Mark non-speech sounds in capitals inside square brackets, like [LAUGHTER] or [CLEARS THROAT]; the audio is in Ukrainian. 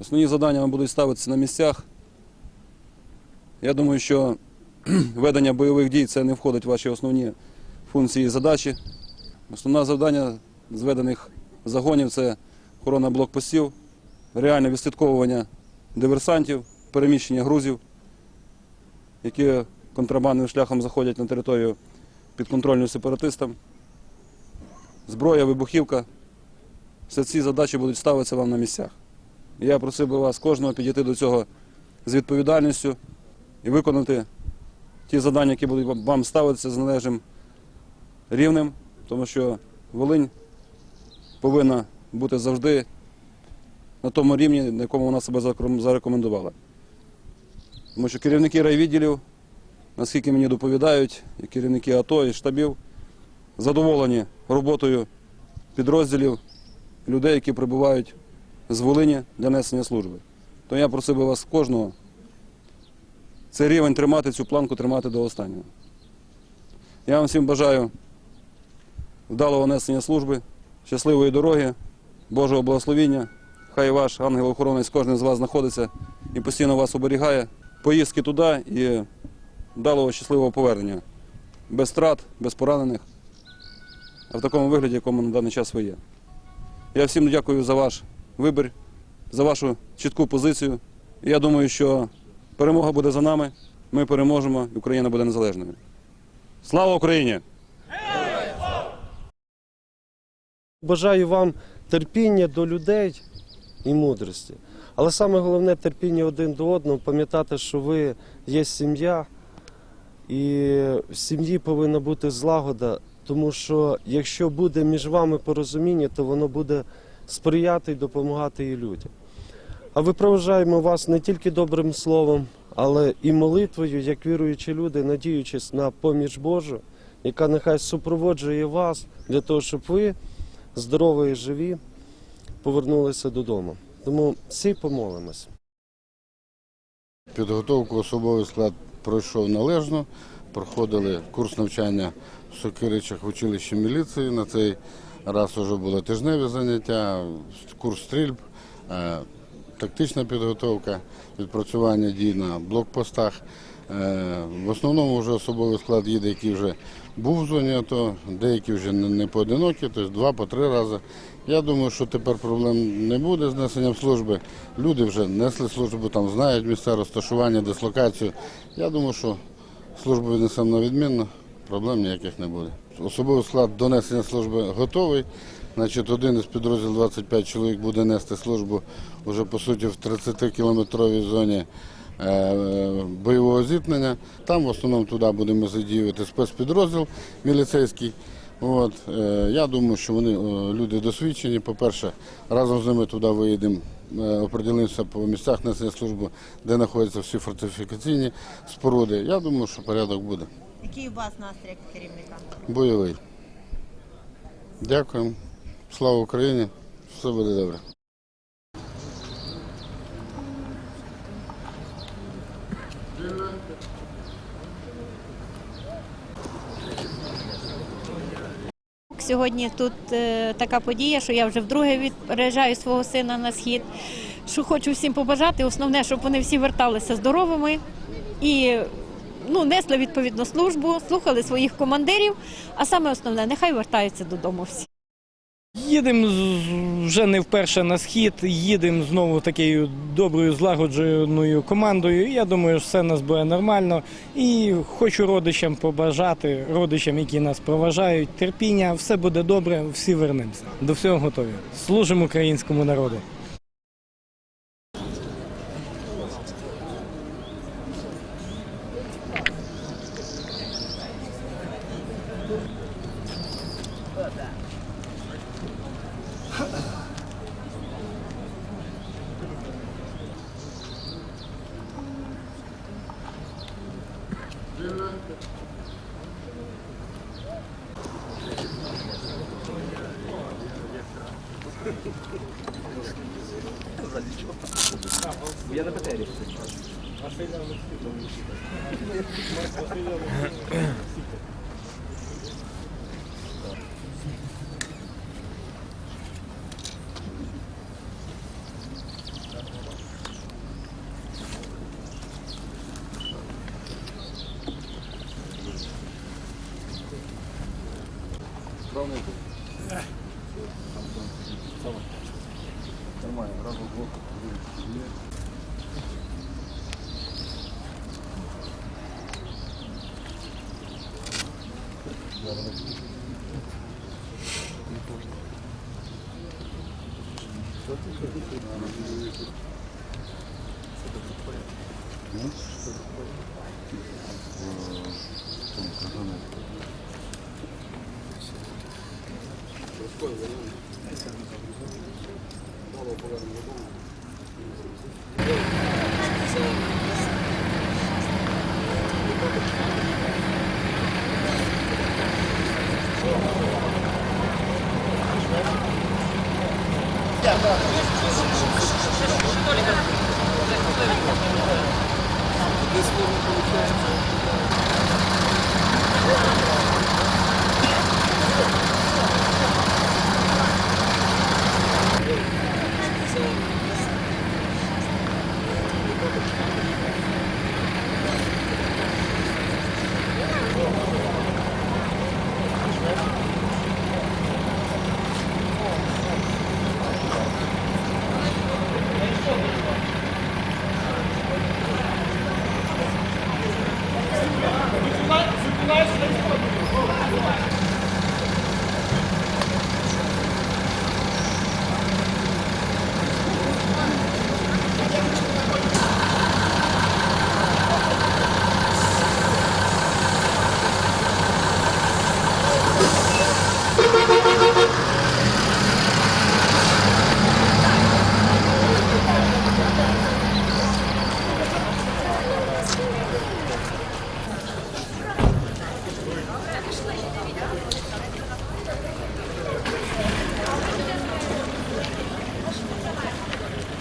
Основні завдання вам будуть ставитися на місцях. Я думаю, що [CLEARS THROAT] ведення бойових дій це не входить в ваші основні функції і задачі. Основне завдання зведених загонів це охорона блокпостів, реальне відслідковування диверсантів, переміщення грузів, які контрабандним шляхом заходять на територію підконтрольну сепаратистам, зброя, вибухівка. Все ці задачі будуть ставитися вам на місцях. Я просив би вас кожного підійти до цього з відповідальністю і виконати ті завдання, які будуть вам- ставитися з належним рівнем, тому що Волинь повинна бути завжди на тому рівні, на якому вона себе зарекомендувала. Тому що керівники райвідділів, наскільки мені доповідають, і керівники АТО і штабів задоволені роботою підрозділів, людей, які прибувають з Волині для несення служби. То я просив би вас кожного цей рівень тримати, цю планку тримати до останнього. Я вам всім бажаю вдалого несення служби, щасливої дороги, Божого благословіння. Хай ваш ангел-охоронець кожен з вас знаходиться і постійно вас оберігає. Поїздки туди і вдалого щасливого повернення. Без втрат, без поранених, а в такому вигляді, якому на даний час ви є. Я всім дякую за ваш вибір, за вашу чітку позицію. Я думаю, що перемога буде за нами, ми переможемо, і Україна буде незалежною. Слава Україні! Бажаю вам терпіння до людей і мудрості. Але саме головне терпіння один до одного, пам'ятати, що ви є сім'я, і в сім'ї повинна бути злагода, тому що якщо буде між вами порозуміння, то воно буде сприяти і допомагати і людям. А випроважаємо вас не тільки добрим словом, але і молитвою, як віруючі люди, надіючись на поміч Божу, яка нехай супроводжує вас для того, щоб ви здорові і живі повернулися додому. Тому всі помолимось. Підготовку особовий склад пройшов належно. Проходили курс навчання в Сокиричах в училищі міліції. На цей раз вже були тижневі заняття, курс стрільб, е, тактична підготовка, відпрацювання дій на блокпостах. Е, В основному вже особовий склад їде, який вже був в зоні АТО, деякі вже не поодинокі, тобто два по три рази. Я думаю, що тепер проблем не буде з несенням служби. Люди вже несли службу, там знають місця розташування, дислокацію. Я думаю, що службу віднесемо на відмінно, проблем ніяких не буде. Особовий склад до несення служби готовий. Значить, один із підрозділів 25 чоловік буде нести службу вже по суті в 30-кілометровій зоні е, бойового зіткнення. Там в основному туди будемо задіювати спецпідрозділ міліцейський. От, е, я думаю, що вони люди досвідчені. По-перше, разом з ними туди виїдемо, е, оприділимося по місцях несення служби, де знаходяться всі фортифікаційні споруди. Я думаю, що порядок буде. Який у вас настрій як керівника? Бойовий. Дякуємо. Слава Україні! Все буде добре. Сьогодні тут е, така подія, що я вже вдруге відряджаю свого сина на схід. Що хочу всім побажати, основне, щоб вони всі верталися здоровими і ну, несли відповідну службу, слухали своїх командирів. А саме основне, нехай вертаються додому всі. Їдемо вже не вперше на схід, їдемо знову такою доброю злагодженою командою. Я думаю, що все нас буде нормально. І хочу родичам побажати, родичам, які нас проважають, терпіння, все буде добре, всі вернемося. До всього готові. Служимо українському народу. Я на батарее. Василя Васильович. главное это. Нормально, раз в блок. Что ну, такое? Э, Что такое? Э, This one,